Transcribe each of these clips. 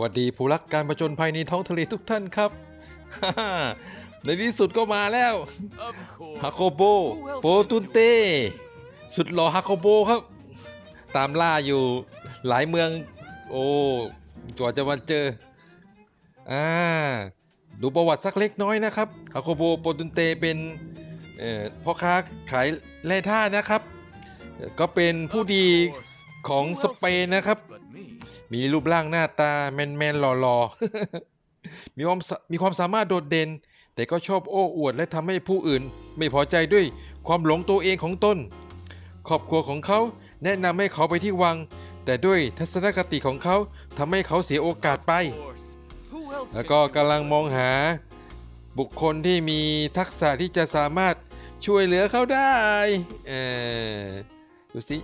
วัสดีผู้รักการประจนภัยในท้องทะเลทุกท่านครับ ในที่สุดก็มาแล้ว Of course. ฮาโคโบโปตุนเต สุดหล่อฮาโคโบครับ ตามล่าอยู่หลายเมือง โอ้จวาจะมาเจอ อ่า ดูประวัติสักเล็กน้อยนะครับฮาโคโบโปตุนเตเป็นเอ่อพ่อค้าขายแร่ธาตุนะครับ ก็เป็นผู้ดี Of course. ของ Who ส else เปน can do นะครับ it but me? มีรูปร่างหน้าตาแมนๆหล่อๆ มีความมีความสามารถโดดเด่น แต่ก็ชอบโอ้อวดและทำให้ผู้อื่น ไม่พอใจด้วยความหลงตัวเองของตน ครอบครัวของเขาแนะนำให้เขาไปที่วัง แต่ด้วยทัศนคติของเขาทำให้เขาเสียโอกาสไป แล้วก็กำลังมองหา บุคคลที่มีทักษะที่จะสามารถช่วยเหลือเขาได้ เออดูสิ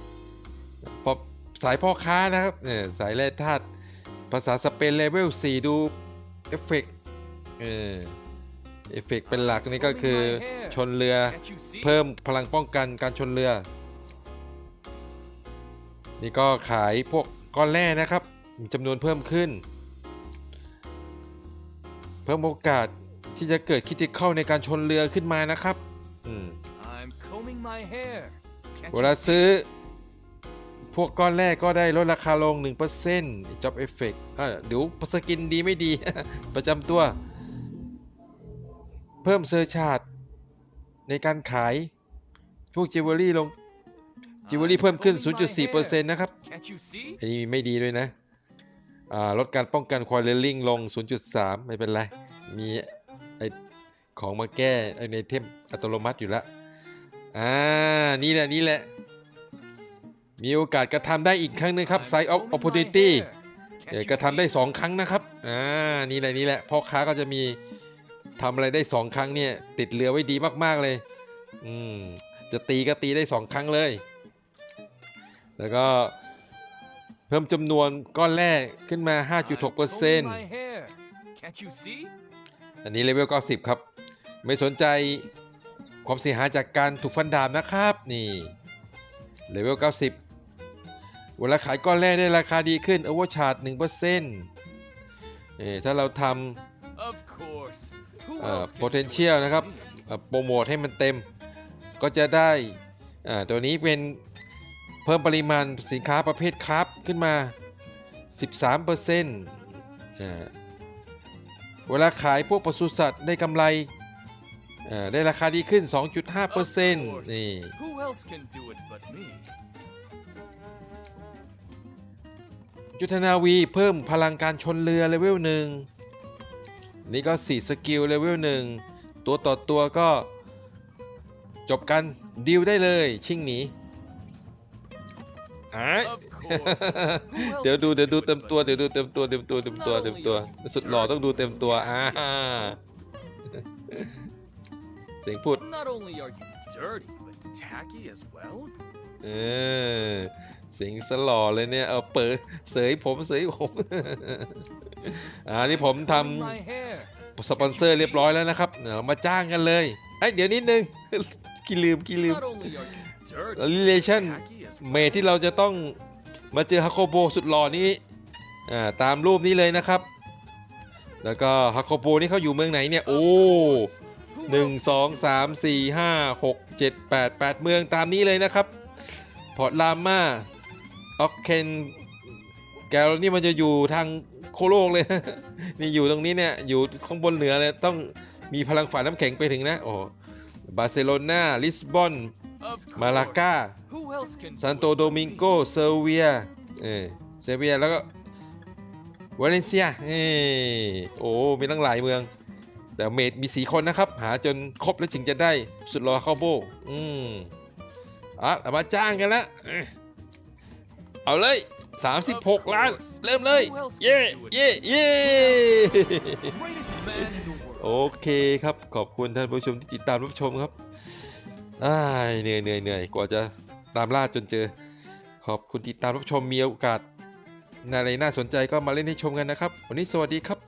สายพ่อค้านะครับเออสายแร่ธาตุภาษาสเปนเลเวล4ดูเอฟเฟกต์เออเอฟเฟกต์เป็นหลักนี่ก็คือชนเรือ Can't you see? เพิ่มพลังป้องกันการชนเรือ นี่ก็ขายพวกก้อนแร่นะครับมีจำนวนเพิ่มขึ้น เพิ่มโอกาสที่จะเกิดคิดเข้าในการชนเรือขึ้นมานะครับอืม I'm combing my hair. Can't เว you ลา see? ซื้อ พวกก้อนแรกก็ได้ลดราคาลง 1% Job Effect อะเดี๋ยวสกินดีไม่ดี ประจำตัว เพิ่มเซอร์ชาร์ดในการขาย พวกจิวเวลรี่ลงจิวเวลรี่เพิ่มขึ้น 0.4%นะครับ Can't you see? อันนี้ไม่ดีด้วยนะ อ่า ลดการป้องกันควอลเลลิงลง 0.3 ไม่เป็นไร มีไอของมาแก้ไอในเทมอัตโนมัติอยู่แล้ว อ่า นี่แหละ นี่แหละ มีโอกาสกระทำได้อีกครั้งหนึงครับ I'm Side of Opportunity เดี๋ยวกระทำได้ 2 ครั้งนะครับ อ่า นี่แหละนี่แหละพ่อค้าก็จะมีทำอะไรได้ 2 ครั้งเนี่ย ติดเรือไว้ดีมาก ๆ เลย อืม จะตีก็ตีได้ 2 ครั้งเลย แล้วก็เพิ่มจำนวนก้อนแรกขึ้นมา 5.6%อันนี้เลเวล90 ครับ ไม่สนใจความเสียหายจากการถูกฟันดาบนะครับ นี่เลเวล90 เวลาขายก้อนแรกได้ราคาดีขึ้น o v e r c h a r g 1%เอ่อถ้าเราท Of course. Who ำเอ่อ else can do it potential but นะครับ me? เอ่อโปรโมทให้มันเต็ม ก็จะได้อ่าตัวนี้เป็นเพิ่มปริมาณสินค้าประเภทครับขึ้นมา 13%อ่าเวลาขายพวกปศุสัตว์ได้กำไรอ่าได้ราคาดีขึ้น 2.5%นี่ ยุทธนาวีเพิ่มพลังการชนเรือเลเวลหนึ่งนี่ก็ 4 สกิลเลเวลหนึ่งตัวต่อตัวก็จบกันดีลได้เลยชิ่งหนีอะ Of course. Who else เดี๋ยวดู can เดี๋ยวดู it เต็ม but ตัว me? เดี๋ยวดูเต็มตัวเต็มตัวเต็มตัวเต็มตัวสุดหล่อต้องดูเต็มตัวอ่าเสียงพูด Not only are you dirty, but tacky as well. เออ เสียงสลอเลยเนี่ยเอาเปิดเสยผมเสยผมอ่านี่ผมทำสปอนเซอร์เรียบร้อยแล้วนะครับเรามาจ้างกันเลยเอ้ยเดี๋ยวนิดนึงกี่ลืมกี่ลืมรีเลชั่นเมทที่เราจะต้องมาเจอฮักโคโบสุดหล่อนี้อ่าตามรูปนี้เลยนะครับ แล้วก็ฮักโคโบนี่เขาอยู่เมืองไหนเนี่ย โอ้หนึ่งสองสามสี่ห้าหกเจ็ดแปดแปดเมืองตามนี้เลยนะครับ พอร์ตลาม่า ออกเคนแกลนี่มันจะอยู่ทางโคโลกเลย นี่อยู่ตรงนี้เนี่ย อยู่ข้างบนเหนือเลยต้องมีพลังฝ่าน้ำแข็งไปถึงนะ โอ้บาร์เซโลนาลิสบอน Of มาลา course. กา Who else can ซาน do โต it โด but มิง me? โก เซอร์เวีย เออเซเวีย แล้วก็วาเลนเซีย เออโอ้ มีตั้งหลายเมือง แต่เมดมีสีคนนะครับ หาจนครบแล้วจึงจะได้สุดรอเข้าโบ อืมอะเอามาจ้างกันละ เอ้ยเอาเลย 36 ล้าน เริ่มเลย เย่เย่เย่ Greatest man in the world. โอเคครับ ขอบคุณท่านผู้ชมที่ติดตามรับชมครับอ้ายเหนื่อยเหนื่อยเหนื่อยกว่าจะตามล่าจนเจอ ขอบคุณติดตามรับชมมีโอกาสในอะไรน่าสนใจก็มาเล่นให้ชมกันนะครับ วันนี้สวัสดีครับ